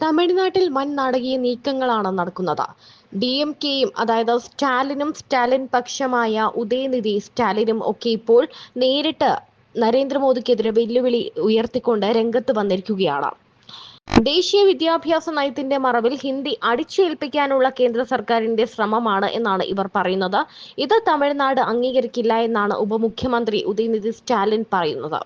തമിഴ്നാട്ടിൽ വൻ നാടകീയ നീക്കങ്ങളാണ് നടക്കുന്നത്. ഡി എം കെയും അതായത് സ്റ്റാലിനും സ്റ്റാലിൻ പക്ഷമായ ഉദയനിധി സ്റ്റാലിനും ഒക്കെ ഇപ്പോൾ നേരിട്ട് നരേന്ദ്രമോദിക്കെതിരെ വെല്ലുവിളി ഉയർത്തിക്കൊണ്ട് രംഗത്ത് വന്നിരിക്കുകയാണ്. ദേശീയ വിദ്യാഭ്യാസ നയത്തിന്റെ മറവിൽ ഹിന്ദി അടിച്ചേൽപ്പിക്കാനുള്ള കേന്ദ്ര സർക്കാരിന്റെ ശ്രമമാണ് എന്നാണ് ഇവർ പറയുന്നത്. ഇത് തമിഴ്നാട് അംഗീകരിക്കില്ല എന്നാണ് ഉപമുഖ്യമന്ത്രി ഉദയനിധി സ്റ്റാലിൻ പറയുന്നത്.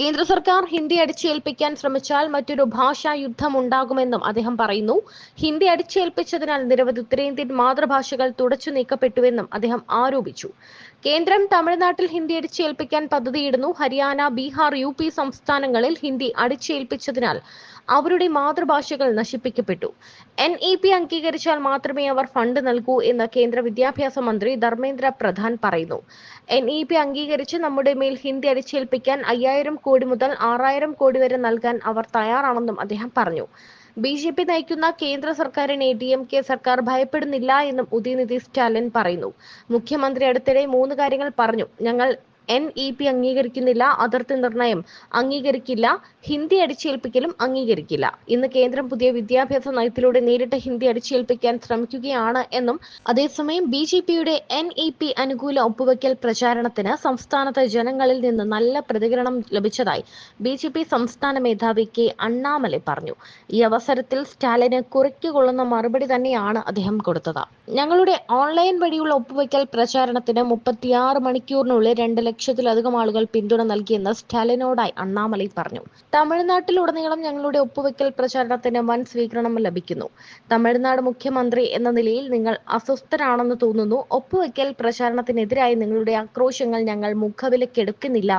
കേന്ദ്ര സർക്കാർ ഹിന്ദി അടിച്ചേൽപ്പിക്കാൻ ശ്രമിച്ചാൽ മറ്റൊരു ഭാഷാ യുദ്ധം ഉണ്ടാകുമെന്നും അദ്ദേഹം പറയുന്നു. ഹിന്ദി അടിച്ചേൽപ്പിച്ചതിനാൽ നിരവധി ഉത്തരേന്ത്യൻ മാതൃഭാഷകൾ തുടച്ചു നീക്കപ്പെട്ടുവെന്നും അദ്ദേഹം ആരോപിച്ചു. കേന്ദ്രം തമിഴ്നാട്ടിൽ ഹിന്ദി അടിച്ചേൽപ്പിക്കാൻ പദ്ധതിയിടുന്നു. ഹരിയാന ബീഹാർ യു പി സംസ്ഥാനങ്ങളിൽ ഹിന്ദി അടിച്ചേൽപ്പിച്ചതിനാൽ അവരുടെ മാതൃഭാഷകൾ നശിപ്പിക്കപ്പെട്ടു. എൻ ഇ പി അംഗീകരിച്ചാൽ മാത്രമേ അവർ ഫണ്ട് നൽകൂ എന്ന് കേന്ദ്ര വിദ്യാഭ്യാസ മന്ത്രി ധർമ്മേന്ദ്ര പ്രധാൻ പറയുന്നു. എൻ ഇ പി അംഗീകരിച്ച് നമ്മുടെ മേൽ ഹിന്ദി അടിച്ചേൽപ്പിക്കാൻ അയ്യായിരം കോടി മുതൽ ആറായിരം കോടി വരെ നൽകാൻ അവർ തയ്യാറാണെന്നും അദ്ദേഹം പറഞ്ഞു. ബി ജെ പി നയിക്കുന്ന കേന്ദ്ര സർക്കാരിനെ ഡി എം കെ സർക്കാർ ഭയപ്പെടുന്നില്ല എന്നും ഉദയനിധി സ്റ്റാലിൻ പറയുന്നു. മുഖ്യമന്ത്രി അടുത്തിടെ മൂന്ന് കാര്യങ്ങൾ പറഞ്ഞു. ഞങ്ങൾ എൻ ഇ പി അംഗീകരിക്കുന്നില്ല അതിർത്തി നിർണയം അംഗീകരിക്കില്ല ഹിന്ദി അടിച്ചേൽപ്പിക്കലും അംഗീകരിക്കില്ല. ഇന്ന് കേന്ദ്രം പുതിയ വിദ്യാഭ്യാസ നയത്തിലൂടെ നേരിട്ട് ഹിന്ദി അടിച്ചേൽപ്പിക്കാൻ ശ്രമിക്കുകയാണ് എന്നും അതേസമയം ബി ജെ പിയുടെ എൻ ഇ പി അനുകൂല ഒപ്പുവയ്ക്കൽ പ്രചാരണത്തിന് സംസ്ഥാനത്തെ ജനങ്ങളിൽ നിന്ന് നല്ല പ്രതികരണം ലഭിച്ചതായി ബി ജെ പി സംസ്ഥാന മേധാവി കെ അണ്ണാമലൈ പറഞ്ഞു. ഈ അവസരത്തിൽ സ്റ്റാലിന് കുറിക്കുകൊള്ളുന്ന മറുപടി തന്നെയാണ് അദ്ദേഹം കൊടുത്തത്. ഞങ്ങളുടെ ഓൺലൈൻ വഴിയുള്ള ഒപ്പുവയ്ക്കൽ പ്രചാരണത്തിന് മുപ്പത്തിയാറ് മണിക്കൂറിനുള്ളിൽ രണ്ട് ലക്ഷത്തിലധികം ആളുകൾ പിന്തുണ നൽകിയെന്ന് സ്റ്റാലിനോടായി അണ്ണാമലൈ പറഞ്ഞു. തമിഴ്നാട്ടിലുടനീളം ഞങ്ങളുടെ ഒപ്പുവെക്കൽ പ്രചാരണത്തിന് വൻ സ്വീകരണം ലഭിക്കുന്നു. തമിഴ്നാട് മുഖ്യമന്ത്രി എന്ന നിലയിൽ നിങ്ങൾ അസ്വസ്ഥരാണെന്ന് തോന്നുന്നു. ഒപ്പുവെക്കൽ പ്രചാരണത്തിനെതിരായി നിങ്ങളുടെ ആക്രോശങ്ങൾ ഞങ്ങൾ മുഖവിലക്കെടുക്കുന്നില്ല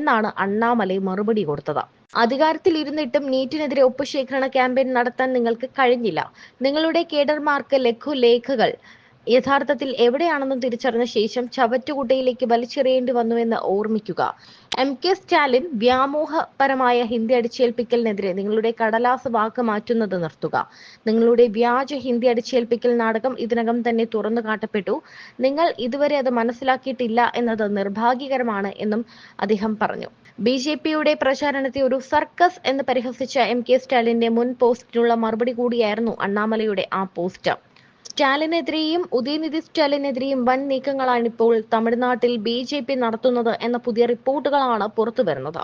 എന്നാണ് അണ്ണാമലൈ മറുപടി കൊടുത്തത്. അധികാരത്തിൽ ഇരുന്നിട്ടും നീറ്റിനെതിരെ ഒപ്പുശേഖരണ ക്യാമ്പയിൻ നടത്താൻ നിങ്ങൾക്ക് കഴിഞ്ഞില്ല. നിങ്ങളുടെ കേഡർമാർക്ക് ലഘുലേഖകൾ യഥാർത്ഥത്തിൽ എവിടെയാണെന്ന് തിരിച്ചറിഞ്ഞ ശേഷം ചവറ്റുകുട്ടയിലേക്ക് വലിച്ചെറിയേണ്ടി വന്നുവെന്ന് ഓർമ്മിക്കുക. എം കെ സ്റ്റാലിൻ വ്യാമോഹപരമായ ഹിന്ദി അടിച്ചേൽപ്പിക്കലിനെതിരെ നിങ്ങളുടെ കടലാസ് വാക്ക് മാറ്റുന്നത് നിർത്തുക. നിങ്ങളുടെ വ്യാജ ഹിന്ദി അടിച്ചേൽപ്പിക്കൽ നാടകം ഇതിനകം തന്നെ തുറന്നു കാട്ടപ്പെട്ടു. നിങ്ങൾ ഇതുവരെ അത് മനസ്സിലാക്കിയിട്ടില്ല എന്നത് നിർഭാഗ്യകരമാണ് എന്നും അദ്ദേഹം പറഞ്ഞു. ബി ജെ പിയുടെ പ്രചാരണത്തെ ഒരു സർക്കസ് എന്ന് പരിഹസിച്ച എം കെ സ്റ്റാലിന്റെ മുൻ പോസ്റ്റിനുള്ള മറുപടി കൂടിയായിരുന്നു അണ്ണാമലയുടെ ആ പോസ്റ്റ്. സ്റ്റാലിനെതിരെയും ഉദയനിധി സ്റ്റാലിനെതിരെയും വൻ നീക്കങ്ങളാണ് ഇപ്പോൾ തമിഴ്നാട്ടിൽ ബി ജെ പി നടത്തുന്നത് എന്ന പുതിയ റിപ്പോർട്ടുകളാണ് പുറത്തുവരുന്നത്.